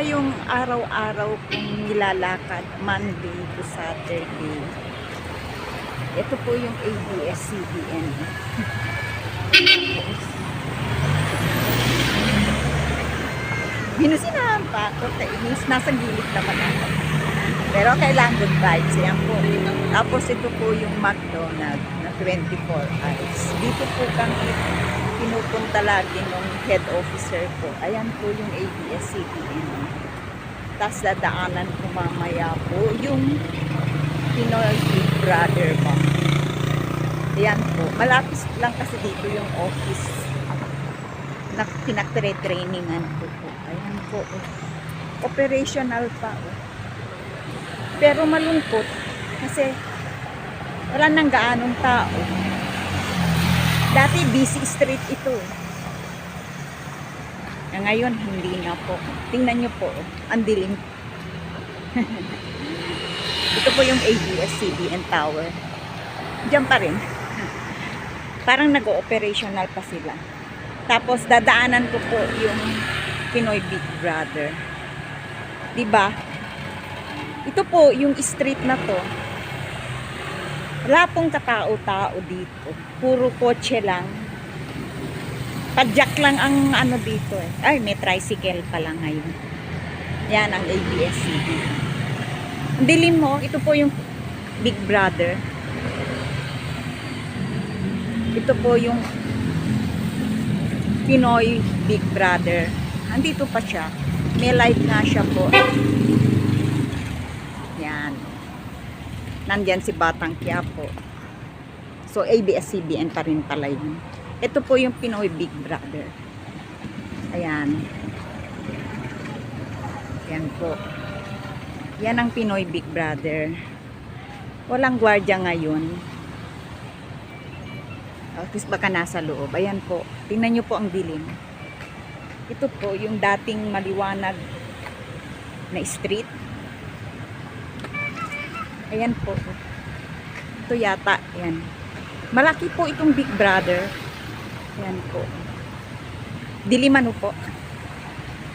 yung araw-araw kong nilalakad, Monday to Saturday. Ito po yung ABS-CBN. Minusinahan pa ako, kainis, nasa gilid naman ako. Pero kailangan good vibes, yan po. Tapos ito po yung McDonald's na 24 hours. Dito po kami pinupunta lagi nung head officer ko. Ayan po yung ABS-CBN. Tapos dadaanan ko mamaya po yung Pinoy Brother ba. Ayan po. Malapit lang kasi dito yung office na pinagtre-trainingan ko po. Ayan po. Operational pa. Pero malungkot kasi wala nang gaanong tao. Dati busy street ito. Na ngayon, hindi na po. Tingnan nyo po, ang dilim. ito po yung ABS-CBN Tower. Diyan pa rin. Parang nag-operational pa sila. Tapos dadaanan ko po yung Pinoy Big Brother. 'Di ba? Ito po yung street na to. Wala pong katao-tao dito. Puro kotse lang. Padyak lang ang ano dito eh. Ay, may tricycle pala ngayon. Yan ang ABS-CB. Ang dilim mo, ito po yung Big Brother. Ito po yung Pinoy Big Brother. Andito pa siya. May live nga siya po. Yan. Nandyan si Batang Quiapo. So, ABS-CBN pa rin pala yun. Ito po yung Pinoy Big Brother. Ayan. Yan po. Yan ang Pinoy Big Brother. Walang gwardiya ngayon. At baka nasa loob. Ayan po. Tingnan nyo po ang dilim. Ito po yung dating maliwanag na street. Ayan po. Ito yata. Ayan. Malaki po itong Big Brother. Ayan po. Dilim ano po.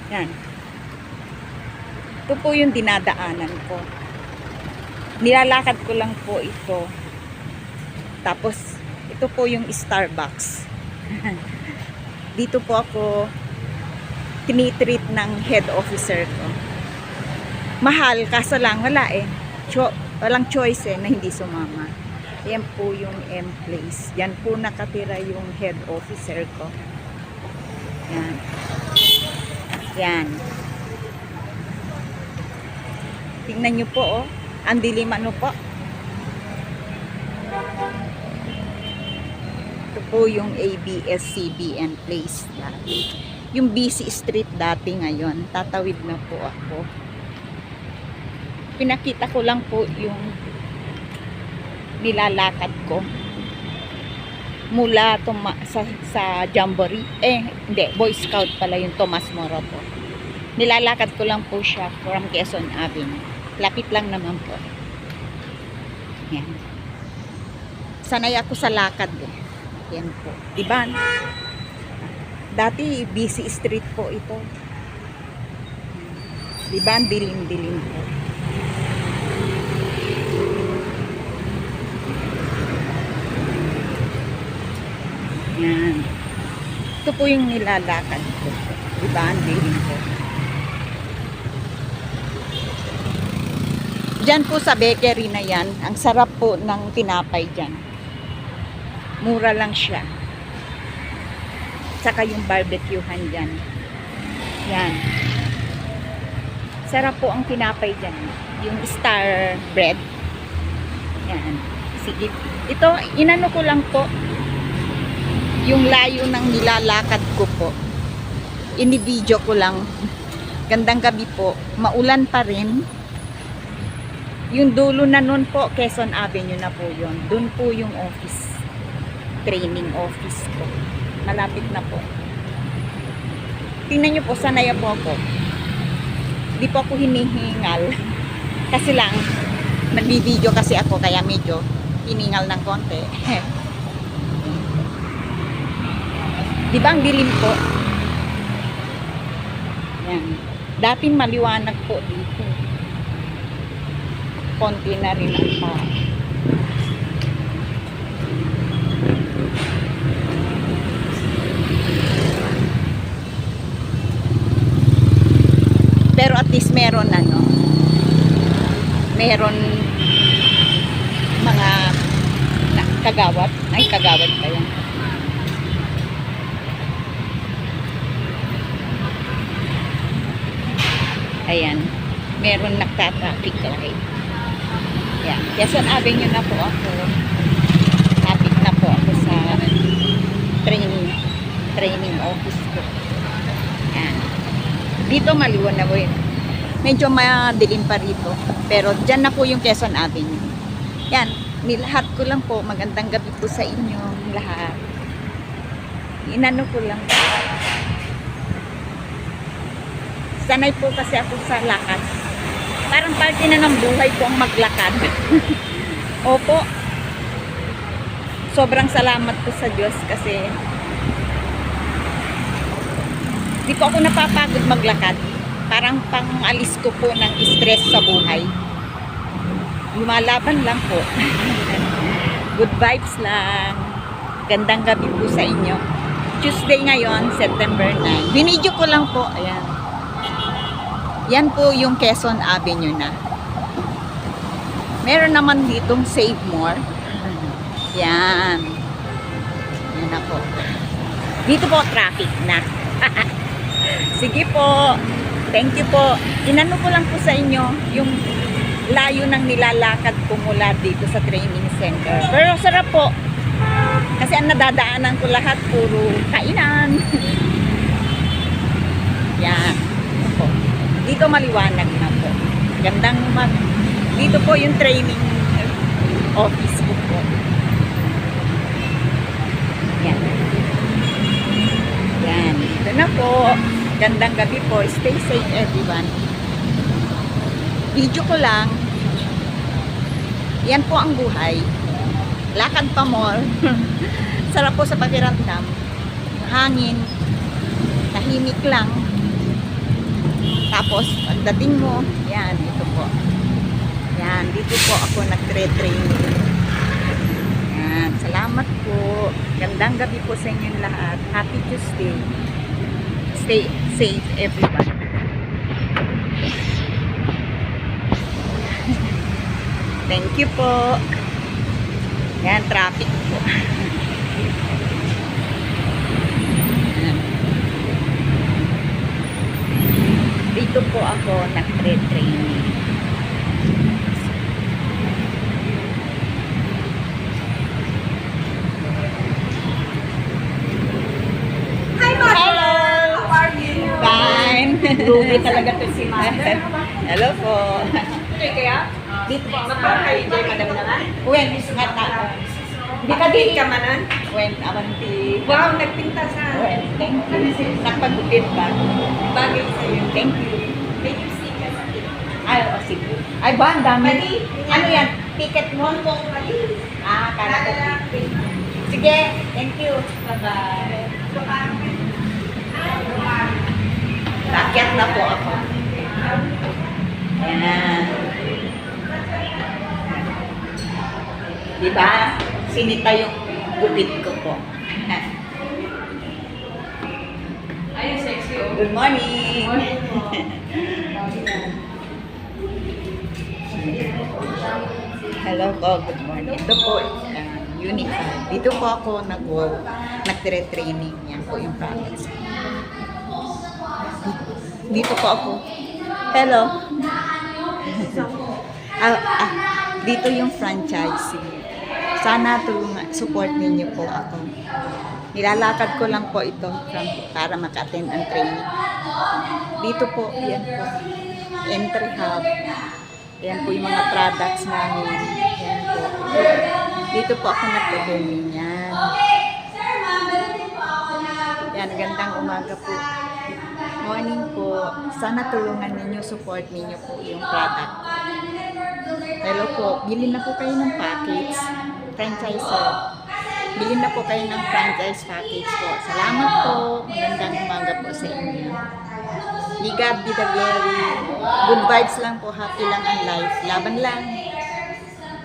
Yan. Ito po yung dinadaanan ko. Nilalakad ko lang po ito. Tapos, ito po yung Starbucks. Dito po ako tinitreat ng head officer ko. Mahal, kaso lang, wala eh. Cho walang choice eh na hindi sumama. Yan po yung M-Place. Yan po nakatira yung head officer ko. Yan. Yan. Tingnan nyo po, oh. Ang dilim ano po. Ito po yung ABS-CBN place dati. Yung busy street dati ngayon. Tatawid na po ako. Pinakita ko lang po yung nilalakad ko mula tuma sa, sa Jamboree. Eh, hindi. Boy Scout pala yung Tomas Moroto. Nilalakad ko lang po siya from Quezon Avenue. Lapit lang naman po. Yan. Sanay ako sa lakad eh. Yan po. Diba? Dati busy street po ito. Diba? Dilim-dilim po. Yan. Ito po yung nilalakad ko. Diba? Ang dilim po. Diyan po sa bakery na yan, ang sarap po ng tinapay dyan. Mura lang siya. Saka yung barbecuehan dyan. Yan. Sarap po ang tinapay dyan. Yung star bread. Yan. Sige. Ito, inano ko lang po. Yung layo ng nilalakad ko po. Ini-video ko lang. Gandang gabi po. Maulan pa rin. Yung dulo na nun po, Quezon Avenue na po yon. Doon po yung office. Training office ko. Malapit na po. Tingnan nyo po, sanay po ako. Hindi po ako hinihingal. Kasi lang, nagbibideo kasi ako, kaya medyo hiningal ng konti. Di ba ang dilim po? Yan. Dati maliwanag po dito. Konti na rin ang tao. Pero at least meron ano, meron mga na- kagawad. Ay, kagawad pa yan. Ayan. Meron nagta-traffic light. Ayan. Quezon Avenue na po ako. Traffic na po ako sa training training office ko. Ayan. Dito maliwan na po yun. Medyo madilim pa rito. Pero dyan na po yung Quezon Avenue. Yan. Nilahat ko lang po. Magandang gabi po sa inyo lahat. Inano ko lang po. Sanay po kasi ako sa lakad. Parang parte na ng buhay ko ang maglakad. Opo. Sobrang salamat po sa Diyos kasi di po ako napapagod maglakad. Parang pang-alis ko po ng stress sa buhay. Lumalaban lang po. Good vibes lang. Gandang gabi po sa inyo. Tuesday ngayon, September 9. Binidyo ko lang po. Ayan. Yan po yung Quezon Avenue na. Meron naman ditong Save More. Yan. Yan na po. Dito po traffic na. Sige po. Thank you po. Inano ko lang po sa inyo yung layo ng nilalakad ko mula dito sa training center. Pero sarap po. Kasi ang nadadaanan ko lahat puro kainan. Yan. Ito po. Dito maliwanag na po. Gandang mag... Dito po yung training office ko po. Yan. Yan. Dito na po. Gandang gabi po. Stay safe everyone. Video ko lang. Yan po ang buhay. Lakad pa more. Sarap po sa pakiramdam. Hangin. Tahimik lang. Tapos, pagdating mo, yan, ito po. Yan, dito po ako nagtre-training. Yan, salamat po. Gandang gabi po sa inyong lahat. Happy Tuesday. Stay safe, everyone. Thank you po. Yan, traffic po. Yan. Dito po ako nagtre-training. Hi, Mother! Hello! How are you? Fine. Ruby talaga to si Mother. Hello po. Okay, kaya? Dito po ako Mapakay kay Madam naman? When is nga ta? Di ka din ka manan? When amanti. Wow, nagpinta sa... When, thank you. Nagpagupit ba? Bagay sa'yo. Thank you. May lipstick ka sa akin. Ay, oh, sige. Ay, ba, ang dami. Ano yan? Ticket mo? po, mali. Ah, kala ko. Sige, thank you. Bye-bye. Akyat na po ako. Ayan. Diba? Sinita yung gupit ko po. Ayun, sexy. oh. Good morning. Hello po, good morning. Ito po, uh, Unica. Dito po ako nag-work, nagtire-training. Yan po yung practice. Dito po ako. Hello. ah, ah, dito yung franchising. Sana tulungan, support ninyo po ako. Nilalakad ko lang po ito from, para maka-attend ang training. Dito po, yan po. Entry hub. Yan po yung mga products namin. Yan po. Dito po ako nagtutuloy yan. Yan, gandang umaga po. Morning po. Sana tulungan ninyo, support ninyo po yung product. Hello po, bilhin na po kayo ng package. Franchiser. Bilhin na po kayo ng franchise package po. Salamat po. Magandang umaga po sa inyo. May God be the glory. Good vibes lang po. Happy lang ang life. Laban lang.